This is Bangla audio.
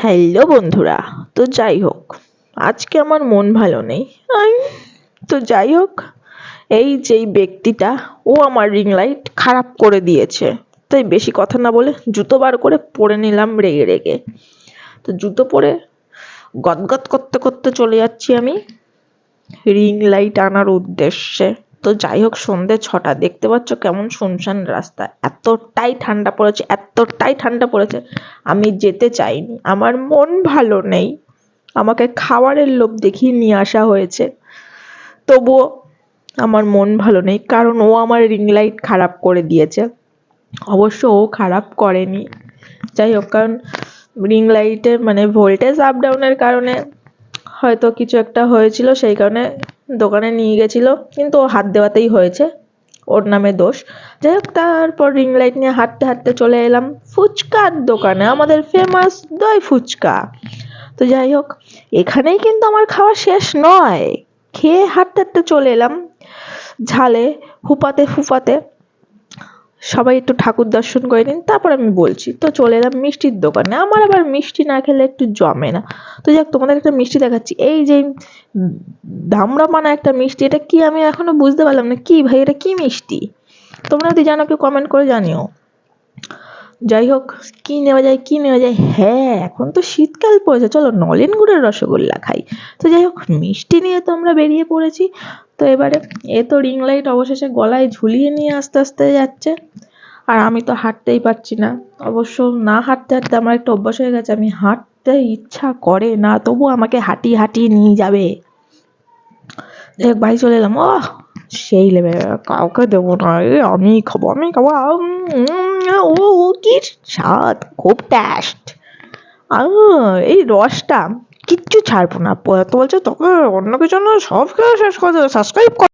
হ্যালো বন্ধুরা, তো যাই হোক, আজকে আমার মন ভালো নেই। তো যাই হোক, এই যেই ব্যক্তিটা, ও আমার রিং লাইট খারাপ করে দিয়েছে। তাই বেশি কথা না বলে জুতো বার করে পরে নিলাম রেগে রেগে। তো জুতো পরে গদগদ করতে করতে চলে যাচ্ছি আমি রিং লাইট আনার উদ্দেশ্যে। তো যাই হোক সন্ধে ছটা। দেখতে পাচ্ছ কেমন শুনশান রাস্তা। এতটাই ঠান্ডা পড়েছে, এতটাই ঠান্ডা পড়েছে, আমি যেতে চাইনি। আমার মন ভালো নেই। আমাকে খাবারের লোভ দেখিয়ে নিয়ে আসা হয়েছে। তবুও আমার মন ভালো নেই, কারণ ও আমার রিং লাইট খারাপ করে দিয়েছে। অবশ্য ও খারাপ করেনি। যাই হোক, কারণ রিং লাইটের মানে ভোল্টেজ আপ ডাউনের কারণে হয়তো কিছু একটা হয়েছিল, সেই কারণে দোকানে নিয়ে গেছিল, কিন্তু ও হাত দেওয়াতেই হয়েছে, ওর নামে দোষ। যাই হোক, তারপর রিং লাইট নিয়ে হাঁটতে হাঁটতে চলে এলাম ফুচকার দোকানে, আমাদের ফেমাস দই ফুচকা। তো যাই হোক, এখানেই কিন্তু আমার খাওয়া শেষ নয়। খেয়ে হাঁটতে হাঁটতে চলে এলাম ঝালে, হুপাতে ফুপাতে। সবাই একটু ঠাকুর দর্শন করে নিন, তারপর আমি বলছি। তো চলে এলাম মিষ্টির দোকানে। আমার আবার মিষ্টি না খেলে একটু জমে না। তো যাক, তোমাদের একটা মিষ্টি দেখাচ্ছি। এই যে ধামড়া একটা মিষ্টি, এটা কি আমি এখনও বুঝতে পারলাম না। কি ভাই, এটা কি মিষ্টি? তোমরা যদি জানো কেউ কমেন্ট করে জানিও। যাই হোক, কি নেওয়া যায়, কি নেওয়া যায়? হ্যাঁ এখন তো শীতকাল পড়েছে। চলো নলেন গুড়ের রসগোল্লা খাই। তো যাই হোক, মিষ্টি নিয়ে তো আমরা বেরিয়ে পড়েছি। তো এবারে, এ তো রিং লাইট অবশেষে গলায় ঝুলিয়ে নিয়ে আস্তে আস্তে যাচ্ছে। আর আমি তো হাঁটতেই পারছি না। অবশ্য না হাঁটতে হাঁটতে আমার একটা অভ্যাস হয়ে গেছে আমি হাঁটতে ইচ্ছা করে না তবু আমাকে হাঁটিয়ে হাঁটিয়ে নিয়ে যাবে। হোক বাড়ি চলে এলাম ও সেই লেবে কাউকে দেবো না আমি খাব আমি খাব ও ও, কি স্বাদ খুব টেস্ট এই রসটা কিচ্ছু ছাড়বো না তো বলছে তোকে অন্য কিছু না সব খেয়ে শেষ করে দেবে সাবস্ক্রাইব